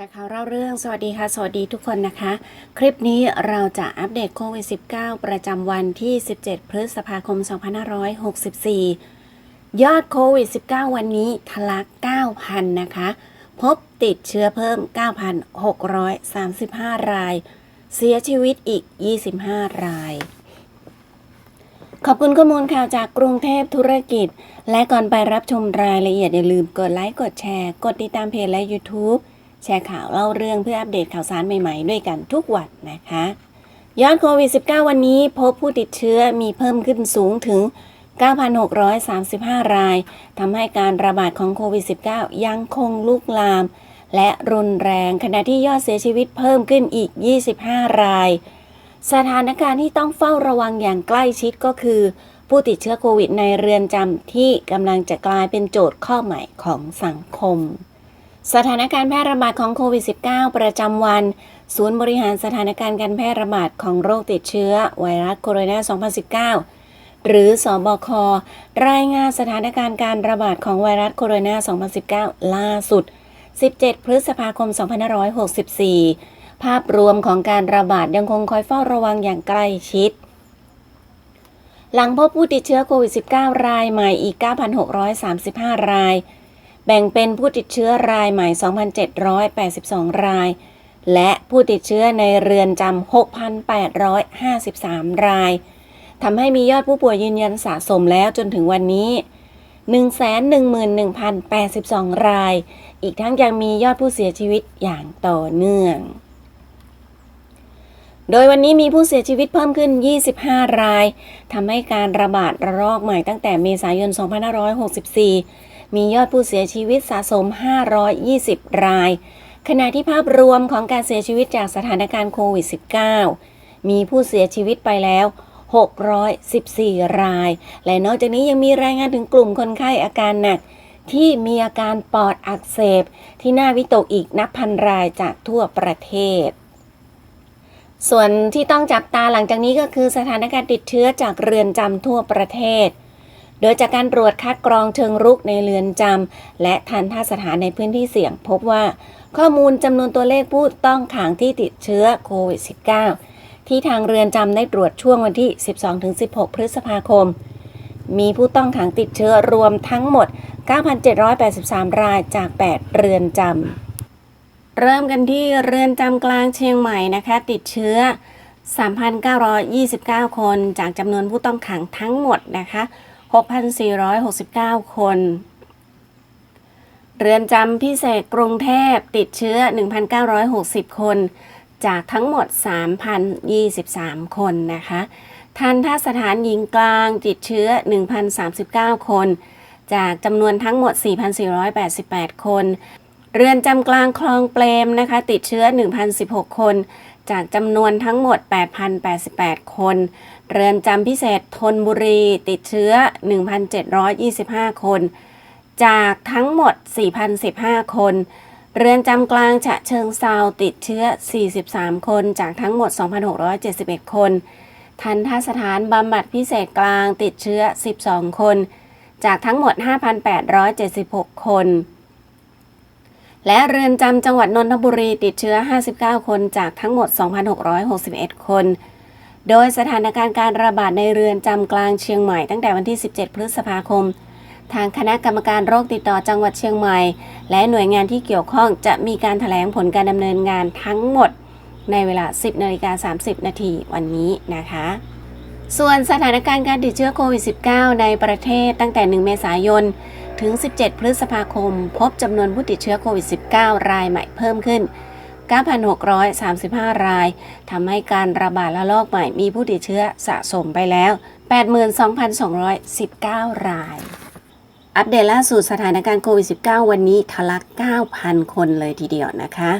จากข่าวเล่าเรื่องสวัสดีค่ะ สวัสดีทุกคนนะคะ คลิปนี้เราจะอัปเดตโควิด -19 ประจำวันที่ 17 พฤษภาคม 2564 ยอดโควิด -19 วันนี้ทะลัก 9,000 นะคะ พบติดเชื้อเพิ่ม 9,635 ราย เสียชีวิตอีก 25 ราย ขอบคุณข้อมูลข่าวจากกรุงเทพธุรกิจ และก่อนไปรับชมรายละเอียดอย่าลืมกดไลค์ กดแชร์ กดติดตามเพจและ YouTube แชร์ข่าวเล่าเรื่องเพื่ออัปเดตข่าวสารใหม่ๆ ด้วยกันทุกวันนะคะ ยอดโควิด -19 วันนี้พบผู้ติดเชื้อมีเพิ่มขึ้นสูงถึง 9,635 รายทำให้การระบาดของโควิด -19 ยังคงลุกลาม และรุนแรงขณะที่ยอดเสียชีวิตเพิ่มขึ้นอีก 25 ราย สถานการณ์ที่ต้องเฝ้าระวังอย่างใกล้ชิดก็คือ ผู้ติดเชื้อโควิดในเรือนจำที่กำลังจะกลายเป็นโจทย์ข้อใหม่ของสังคม สถานการณ์แพร่ระบาดของโควิด -19 ประจำวัน ศูนย์บริหารสถานการณ์การแพร่ระบาดของโรคติดเชื้อ ไวรัสโคโรนา 2019 หรือสอบค รายงานสถานการณ์การระบาดของไวรัสโคโรนา 2019 ล่าสุด 17 พฤษภาคม 2564 ภาพรวมของการระบาดยังคงคอยเฝ้าระวังอย่างใกล้ชิด หลังพบผู้ติดเชื้อโควิด -19 รายใหม่อีก 9,635 ราย แบ่งเป็นผู้ติดเชื้อรายใหม่ 2,782 ราย และผู้ติดเชื้อในเรือนจำ 6,853 ราย ทำให้มียอดผู้ป่วยยืนยันสะสมแล้วจนถึงวันนี้ 111,082 ราย อีกทั้งยังมียอดผู้เสียชีวิตอย่างต่อเนื่อง โดยวันนี้มีผู้เสียชีวิตเพิ่มขึ้น 25 ราย ทำให้การระบาดระลอกใหม่ตั้งแต่เมษายน 2564 มียอดผู้เสียชีวิตสะสม 520 ราย ขณะที่ภาพรวมของการเสียชีวิตจากสถานการณ์โควิด -19 มีผู้เสียชีวิตไปแล้ว 614 ราย และนอกจากนี้ยังมีรายงานถึงกลุ่มคนไข้อาการหนัก ที่มีอาการปอดอักเสบ ที่น่าวิตกอีกนับพันรายจากทั่วประเทศส่วนที่ต้องจับตาหลังจากนี้ก็คือสถานการณ์ติดเชื้อจากเรือนจำทั่วประเทศ โดยจากการตรวจคัดกรองเชิงรุกในเรือนจำและทันท่าสถานในพื้นที่เสี่ยง พบว่าข้อมูลจำนวนตัวเลขผู้ต้องขังที่ติดเชื้อโควิด -19 ที่ทางเรือนจำได้ตรวจช่วงวันที่ 12-16 พฤษภาคม มีผู้ต้องขังติดเชื้อรวมทั้งหมด 9,783 รายจาก 8 เรือนจำ เริ่มกันที่เรือนจำกลางเชียงใหม่นะคะ ติดเชื้อ 3,929 คนจากจำนวนผู้ต้องขังทั้งหมดนะคะ 6,469 คน เรือนจำพิเศษกรุงเทพติดเชื้อ 1,960 คน จากทั้งหมด 3,023 คนนะคะ ทันทสถานหญิงกลางติดเชื้อ 1,039 คน จากจำนวนทั้งหมด 4,488 คน เรือนจำกลางคลองเปรมนะคะ ติดเชื้อ 1,016 คน จากจำนวนทั้งหมด 8,088 คน เรือนจำพิเศษธนบุรีติดเชื้อ 1,725 คน จากทั้งหมด 4,015 คน เรือนจำกลางฉะเชิงเซาติดเชื้อ 43 คน จากทั้งหมด 2,671 คน ทันทสถานบำบัดพิเศษกลางติดเชื้อ 12 คน จากทั้งหมด 5,876 คน และเรือนจำจังหวัดนนทบุรีติดเชื้อ 59 คนจากทั้งหมด 2,661 คน โดยสถานการณ์การระบาดในเรือนจำกลางเชียงใหม่ตั้งแต่วันที่ 17 พฤษภาคม ทางคณะกรรมการโรคติดต่อจังหวัดเชียงใหม่ และหน่วยงานที่เกี่ยวข้องจะมีการถแถลงผลการดำเนินงานทั้งหมดในเวลา 10นาฬิกา30 นาทีวันนี้นะคะ ส่วนสถานการณ์การติดเชื้อโควิด -19 ในประเทศตั้งแต่ 1 เมษายน ถึง 17 พฤษภาคม พบจำนวนผู้ติดเชื้อโควิด -19 รายใหม่เพิ่มขึ้น 9,635 ราย ทำให้การระบาดระลอกใหม่มีผู้ติดเชื้อสะสมไปแล้ว 82,219 ราย อัปเดตล่าสุดสถานการณ์โควิด -19 วันนี้ทะลัก 9,000 คนเลยทีเดียวนะคะ